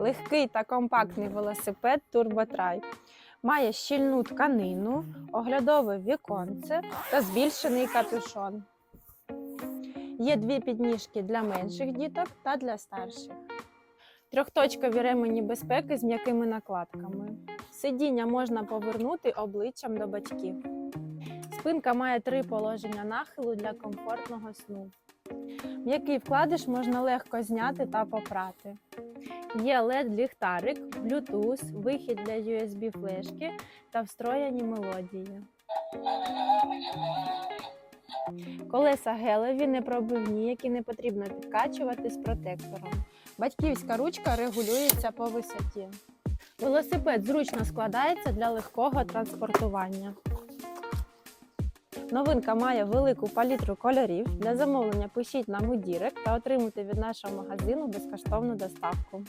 Легкий та компактний велосипед Турботрай. Має щільну тканину, оглядове віконце та збільшений капюшон. Є дві підніжки для менших діток та для старших. Трьохточкові ремені безпеки з м'якими накладками. Сидіння можна повернути обличчям до батьків. Спинка має три положення нахилу для комфортного сну. М'який вкладиш можна легко зняти та попрати. Є LED-ліхтарик, Bluetooth, вихід для USB флешки та встроєні мелодії. Колеса гелеві непробивні, які не потрібно підкачувати з протектором. Батьківська ручка регулюється по висоті. Велосипед зручно складається для легкого транспортування. Новинка має велику палітру кольорів. Для замовлення пишіть нам у Дірект та отримуйте від нашого магазину безкоштовну доставку.